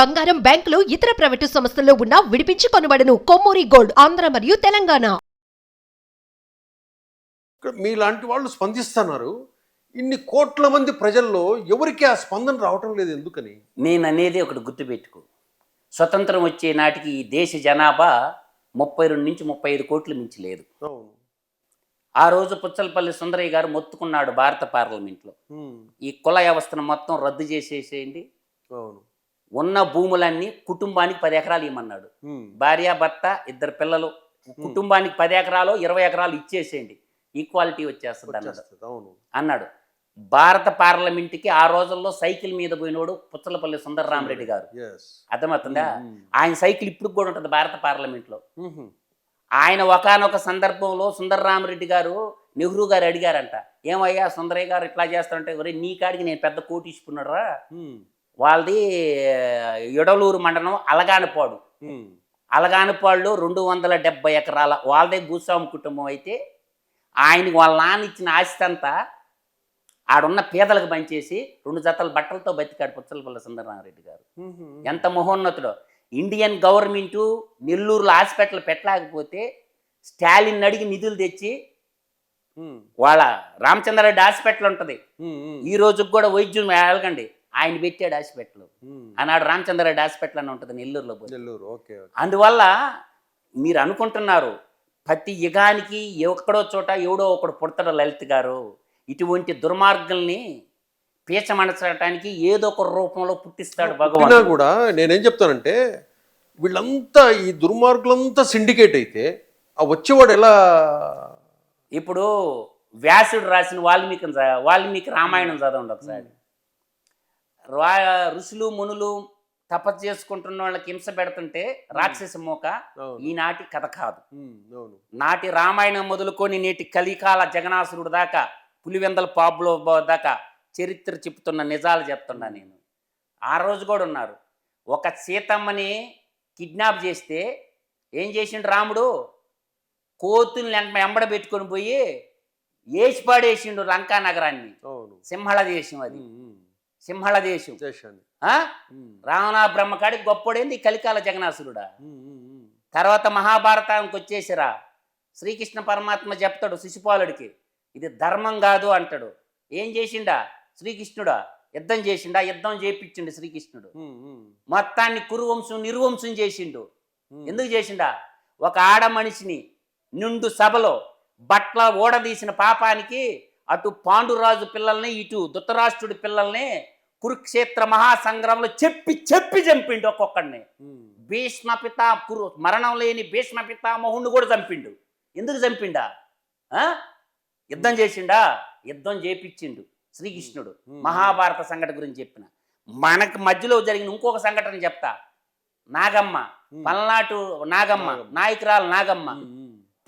బంగారం బ్యాంకులు ఇతర ప్రైవేటు సంస్థల్లో ఉన్న విడిపించి కొనబడను. కొమ్మూరి గోల్డ్ ఆంధ్ర మరియు తెలంగాణ. ఇక్కడ మీలాంటి వాళ్ళు స్పందిస్తున్నారు. ఇన్ని కోట్ల మంది ప్రజల్లో ఎవరికి ఆ స్పందన రావటం లేదు ఎందుకని? నేను అనేది ఒకటి గుర్తుపెట్టుకో. స్వతంత్రం వచ్చే నాటికి ఈ దేశ జనాభా ముప్పై రెండు నుంచి ముప్పై ఐదు కోట్లు మించి లేదు. ఆ రోజు పుచ్చలపల్లి సుందరయ్య గారు మొత్తుకున్నాడు భారత పార్లమెంట్లో. ఈ కుల వ్యవస్థను మొత్తం రద్దు చేసేసేయండి. అవును. ఉన్న భూములన్నీ కుటుంబానికి పది ఎకరాలు ఇవ్వమన్నాడు. భార్య భర్త ఇద్దరు పిల్లలు కుటుంబానికి పది ఎకరాలు ఇరవై ఎకరాలు ఇచ్చేసేయండి. ఈక్వాలిటీ వచ్చేస్తుంది అన్నాడు. అన్నాడు. భారత పార్లమెంట్కి ఆ రోజుల్లో సైకిల్ మీద పోయినోడు పుచ్చలపల్లి సుందరరామరెడ్డి గారు. అర్థమవుతుందా? ఆయన సైకిల్ ఇప్పుడు కూడా ఉంటుంది భారత పార్లమెంట్లో. ఆయన ఒకానొక సందర్భంలో సుందరరామరెడ్డి గారు నెహ్రూ గారు అడిగారంట. ఏమయ్యా సుందరయ్య గారు ఇట్లా చేస్తారంటే ఒరే నీ కాడికి నేను పెద్ద కోటి ఇచ్చుకున్నాడురా వాళ్ళది ఎడలూరు మండలం అలగానపాడు. అలగానపాడులో రెండు వందల డెబ్బై ఎకరాల వాళ్ళదే భూస్వామి కుటుంబం అయితే ఆయనకి వాళ్ళ నాన్న ఇచ్చిన ఆస్తి అంతా ఆడున్న పేదలకు పనిచేసి రెండు జతల బట్టలతో బతికాడు పుచ్చలపల్లి సుందరరామరెడ్డి గారు. ఎంత మహోన్నతుడో. ఇండియన్ గవర్నమెంటు నెల్లూరులో హాస్పిటల్ పెట్టలేకపోతే స్టాలిన్ అడిగి నిధులు తెచ్చి వాళ్ళ రామచంద్రారెడ్డి హాస్పిటల్ ఉంటుంది. ఈ రోజుకి కూడా వైద్యం వెళ్ళకండి ఆయన పెట్టాడు హాస్పిటల్. ఆనాడు రామచంద్రారెడ్డి హాస్పిటల్ అని ఉంటుంది నెల్లూరులో. నెల్లూరు ఓకే అందువల్ల మీరు అనుకుంటున్నారు ప్రతి యుగానికి ఎక్కడో చోట ఎవడో ఒకడు పుడతాడు లలిత్ గారు. ఇటువంటి దుర్మార్గుల్ని పీచమనచడానికి ఏదో ఒక రూపంలో పుట్టిస్తాడు భగవంతుడు కూడా నేనేం చెప్తానంటే వీళ్ళంతా ఈ దుర్మార్గులంతా సిండికేట్ అయితే ఆ వచ్చేవాడు ఎలా? ఇప్పుడు వ్యాసుడు రాసిన వాల్మీకి వాల్మీకి రామాయణం చదవండి ఒకసారి. రా ఋషులు మునులు తపస్సు చేసుకుంటున్న వాళ్ళకి హింస పెడుతుంటే రాక్షస మోక ఈనాటి కథ కాదు. నాటి రామాయణం మొదలుకొని నేటి కలికాల జగనాసురుడు దాకా పులివెందల పాపులో దాకా చరిత్ర చెప్తున్న నిజాలు చెప్తున్నా నేను. ఆ రోజు కూడా ఉన్నారు. ఒక సీతమ్మని కిడ్నాప్ చేస్తే ఏం చేసిండు రాముడు? కోతుల్ని వెంట వెంబడ పెట్టుకొని పోయి ఏసి పాడేసిండు లంకా నగరాన్ని. సింహళ దేశం అది. సింహళ దేశం రావణ బ్రహ్మకాడికి గొప్పడేంది కలికాల జగనాసురుడా. తర్వాత మహాభారతానికి వచ్చేసిరా. శ్రీకృష్ణ పరమాత్మ చెప్తాడు శిశుపాలుడికి ఇది ధర్మం కాదు అంటాడు. ఏం చేసిండా? శ్రీకృష్ణుడా యుద్ధం చేసిండా? యుద్ధం చేపించిండు శ్రీకృష్ణుడు. మొత్తాన్ని కురువంశం నిర్వంశం చేసిండు. ఎందుకు చేసిండా? ఒక ఆడ మనిషిని నిండు సభలో బట్ల ఓడదీసిన పాపానికి అటు పాండురాజు పిల్లల్ని ఇటు ధృతరాష్ట్రుడి పిల్లల్ని కురుక్షేత్ర మహాసంగ్రామంలో చెప్పి చెప్పి చంపిండు ఒక్కొక్కడిని. భీష్మ పితా కురు మరణం లేని భీష్మ పితామహుణ్ణి కూడా చంపిండు. ఎందుకు చంపిండా? ఆ? యుద్ధం చేసిండా? యుద్ధం చేపించిండు శ్రీకృష్ణుడు. మహాభారత సంఘటన గురించి చెప్పిన. మనకు మధ్యలో జరిగిన ఇంకొక సంఘటన చెప్తా. నాగమ్మ. పల్నాటు నాగమ్మ. నాయకురాలు నాగమ్మ.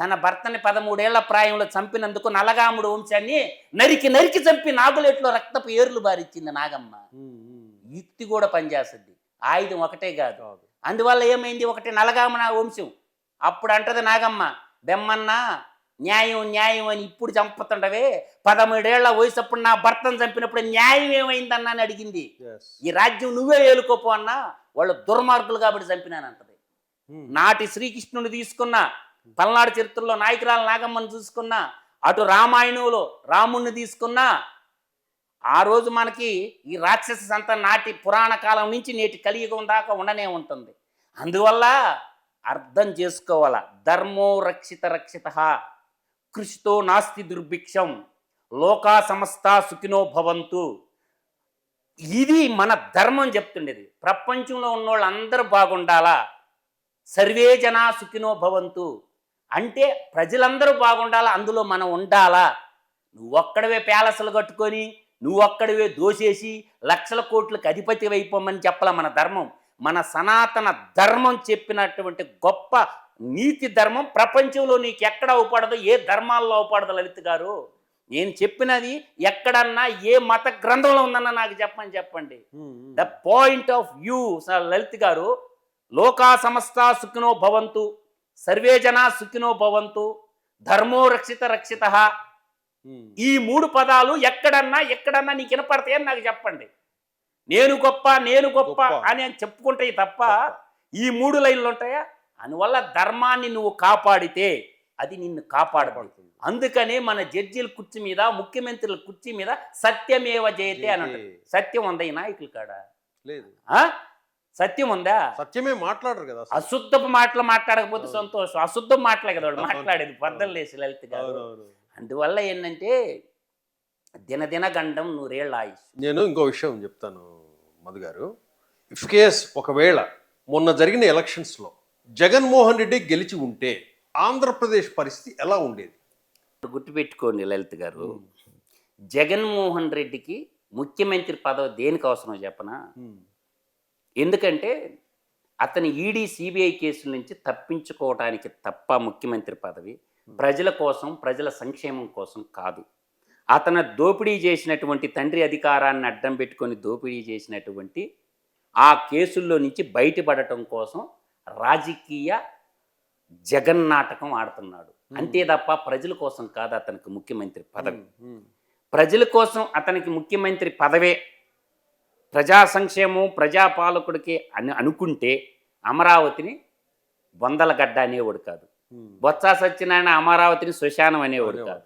తన భర్తని పదమూడేళ్ళ ప్రాయంలో చంపినందుకు నలగాముడు వంశాన్ని నరికి నరికి చంపి నాగులేట్లో రక్తపు ఏర్లు బారిచ్చింది నాగమ్మ. యుక్తి కూడా పనిచేస్తుంది. ఆయుధం ఒకటే కాదు. అందువల్ల ఏమైంది? ఒకటి నలగామన వంశం. అప్పుడు అంటది నాగమ్మ బెమ్మన్న న్యాయం న్యాయం అని ఇప్పుడు చంపుతుండవే. పదమూడేళ్ళ వయసు అప్పుడు నా భర్తను చంపినప్పుడు న్యాయం ఏమైందన్నా అని అడిగింది. ఈ రాజ్యం నువ్వే ఏలుకోపో అన్నా వాళ్ళు దుర్మార్గులు కాబట్టి చంపినానంటది. నాటి శ్రీకృష్ణుని తీసుకున్న పల్నాడు చరిత్రలో నాయకురాల నాగమ్మని చూసుకున్నా అటు రామాయణంలో రాముణ్ణి తీసుకున్నా ఆ రోజు మనకి ఈ రాక్షస సంత నాటి పురాణ కాలం నుంచి నేటి కలియుగం దాకా ఉండనే ఉంటుంది. అందువల్ల అర్థం చేసుకోవాల. ధర్మో రక్షిత రక్షిత కృషితో నాస్తి దుర్భిక్షం లోకా సమస్త సుఖినో భవంతు. ఇది మన ధర్మం చెప్తుండేది. ప్రపంచంలో ఉన్న వాళ్ళందరూ బాగుండాలా? సర్వే జనా సుఖినో భవంతు. అంటే ప్రజలందరూ బాగుండాలా? అందులో మనం ఉండాలా? నువ్వు ఒక్కడవే ప్యాలెస్లు కట్టుకొని నువ్వు ఒక్కడవే దోసేసి లక్షల కోట్లకు అధిపతి అయిపోమని చెప్పాల మన ధర్మం? మన సనాతన ధర్మం చెప్పినటువంటి గొప్ప నీతి ధర్మం ప్రపంచంలో నీకు ఎక్కడ అవపడదు? ఏ ధర్మాల్లో అవపడదు లలిత్ గారు? నేను చెప్పినది ఎక్కడన్నా ఏ మత గ్రంథంలో ఉందన్నా నాకు చెప్పని చెప్పండి. The point of view Lalit garu లోకా సమస్త సుఖినో భవంతు. సర్వే జనా సుఖినో భవంతు ధర్మో రక్షిత రక్షిత. ఈ మూడు పదాలు ఎక్కడన్నా ఎక్కడన్నా నీకు వినపడతాయని నాకు చెప్పండి. నేను గొప్ప నేను గొప్ప. అని అని చెప్పుకుంటాయి తప్ప ఈ మూడు లైన్లు ఉంటాయా? అందువల్ల ధర్మాన్ని నువ్వు కాపాడితే అది నిన్ను కాపాడదు. అందుకనే మన జడ్జీల కుర్చీ మీద ముఖ్యమంత్రుల కుర్చీ మీద సత్యమేవ జయతే అని. సత్యం ఉందా ఈ నాయకుల కాడ? లేదు. ఆ? సత్యం ఉందా సత్యమే మాట్లాడరు కదా. అశుద్ధపు మాటలు మాట్లాడకపోతే. సంతోషం. అశుద్ధం మాటలే కదా వాడు. మాట్లాడేది. పద్దలు లేసి లలిత గారు. అందువల్ల ఏంటంటే దినదిన గండం నూరేళ్ళ ఆయుష్. నేను ఇంకో విషయం చెప్తాను మధు గారు. ఇఫ్ కేస్ ఒకవేళ మొన్న జరిగిన ఎలక్షన్స్లో జగన్మోహన్ రెడ్డి గెలిచి ఉంటే ఆంధ్రప్రదేశ్ పరిస్థితి ఎలా ఉండేది? గుర్తుపెట్టుకోండి లలిత్ గారు. జగన్మోహన్ రెడ్డికి ముఖ్యమంత్రి పదవి దేనికి అవసరం చెప్పనా? ఎందుకంటే అతని ఈడీ సిబిఐ కేసుల నుంచి తప్పించుకోవడానికి తప్ప ముఖ్యమంత్రి పదవి ప్రజల కోసం ప్రజల సంక్షేమం కోసం కాదు. అతను దోపిడీ చేసినటువంటి తండ్రి అధికారాన్ని అడ్డం పెట్టుకొని దోపిడీ చేసినటువంటి ఆ కేసుల్లో నుంచి బయటపడటం కోసం రాజకీయ జగన్నాటకం ఆడుతున్నాడు. అంతే తప్ప ప్రజల కోసం కాదు అతనికి ముఖ్యమంత్రి పదవి. ప్రజల కోసం అతనికి ముఖ్యమంత్రి పదవే ప్రజా సంక్షేమం ప్రజాపాలకుడికి అని అనుకుంటే అమరావతిని బొందలగడ్డ అనేవాడు కాదు. బొత్స సత్యనారాయణ అమరావతిని శ్మశానం అనేవాడు కాదు.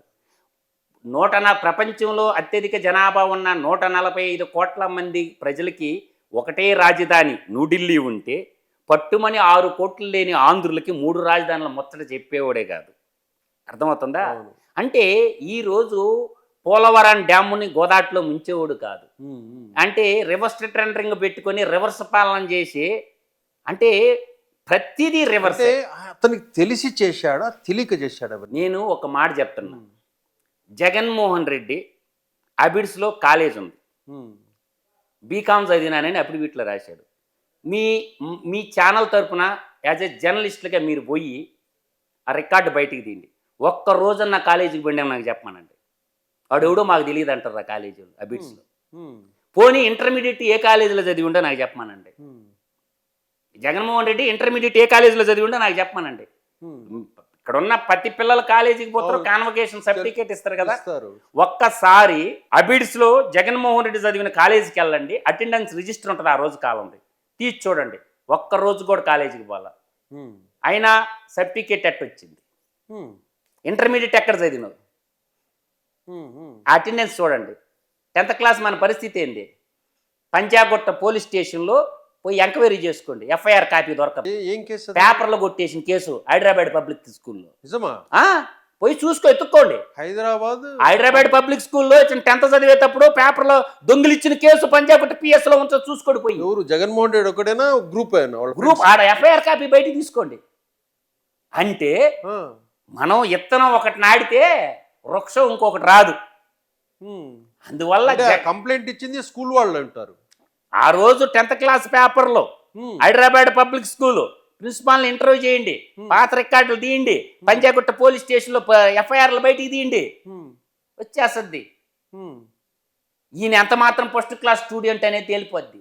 నూట ప్రపంచంలో అత్యధిక జనాభా ఉన్న నూట నలభై ఐదు కోట్ల మంది ప్రజలకి ఒకటే రాజధాని న్యూఢిల్లీ ఉంటే పట్టుమని ఆరు కోట్లు లేని ఆంధ్రులకి మూడు రాజధానుల ముచ్చట చెప్పేవాడే కాదు. అర్థమవుతుందా. అంటే ఈరోజు పోలవరం డ్యాముని గోదాట్లో ముంచేవాడు కాదు. అంటే రివర్స్ టెండరింగ్ పెట్టుకొని రివర్స్ పాలన చేసి అంటే ప్రతిదీ రివర్స్. అతనికి తెలిసి చేశాడా తెలియక చేశాడా? నేను ఒక మాట చెప్తున్నా. జగన్మోహన్ రెడ్డి అబిడ్స్లో కాలేజ్ ఉంది. బీకామ్ చదివినానని అప్పుడు వీటిలో రాశాడు. మీ మీ ఛానల్ తరపున యాజ్ ఎ జర్నలిస్ట్గా మీరు పోయి ఆ రికార్డు బయటికి తీయండి. ఒక్క రోజన్న కాలేజీకి పోయినా నాకు చెప్పమానండి. వాడు ఎవడో మాకు తెలియదు అంటారు ఆ కాలేజీలో అబిడ్స్లో ఉమ్. పోనీ ఇంటర్మీడియట్ ఏ కాలేజీలో చదివి ఉండో నాకు చెప్పమానండి. జగన్మోహన్ రెడ్డి ఇంటర్మీడియట్ ఏ కాలేజీలో చదివి ఉండో నాకు చెప్పమానండి. ఇక్కడ ఉన్న ప్రతి పిల్లల కాలేజీకి పోతారు. కాన్వకేషన్ సర్టిఫికేట్ ఇస్తారు కదా. ఒక్కసారి అబిడ్స్లో జగన్మోహన్ రెడ్డి చదివిన కాలేజీకి వెళ్ళండి అటెండెన్స్ రిజిస్టర్ ఉంటుంది ఆ రోజు కాలంది తీసి చూడండి ఒక్క రోజు కూడా కాలేజీకి పోవాల ఉమ్. అయినా సర్టిఫికేట్ ఎట్ వచ్చింది. ఇంటర్మీడియట్ ఎక్కడ. ఉమ్. అటెండెన్స్ చూడండి. టెన్త్ క్లాస్ మన పరిస్థితి ఏంది? పంజాగుట్ట పోలీస్ స్టేషన్లో పోయి ఎంక్వైరీ చేసుకోండి. ఎఫ్ఐఆర్ కాపీ దొరకదు. ఏ- కేసు? పేపర్లో కొట్టేసిన కేసు హైదరాబాద్ పబ్లిక్ స్కూల్లో. నిజమా? పోయి చూసుకో ఎత్తుక్కోండి. హైదరాబాద్? హైదరాబాద్ పబ్లిక్ స్కూల్లో టెన్త్ చదివేటప్పుడు పేపర్లో దొంగిలిచ్చిన కేసు పంజాబ్ పిఎస్లో ఉంచో చూసుకోండి పోయి. ఎవరు? జగన్మోహన్ రెడ్డి ఒకటేనా గ్రూప్ గ్రూప్ ఆడ ఎఫ్ఐఆర్ కాపీ బయటికి తీసుకోండి. అంటే. మనం ఇత్తనం ఒకటి నాడితే వృక్షం ఇంకొకటి రాదు. అందువల్ల కంప్లైంట్ ఇచ్చింది స్కూల్ వాళ్ళు అంటారు ఆ రోజు టెన్త్ క్లాస్ పేపర్లో. హైదరాబాద్ పబ్లిక్ స్కూల్ ప్రిన్సిపాల్ని ఇంటర్వ్యూ చేయండి పాత రికార్డులు తీయండి పంజాగుట్ట పోలీస్ స్టేషన్లో ఎఫ్ఐఆర్లు బయటికి తీయండి. వచ్చేస్తుంది. ఈయన ఎంత మాత్రం ఫస్ట్ క్లాస్ స్టూడెంట్ అనేది తేలిపోద్ది